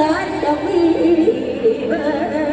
รักกับพี่เบอร์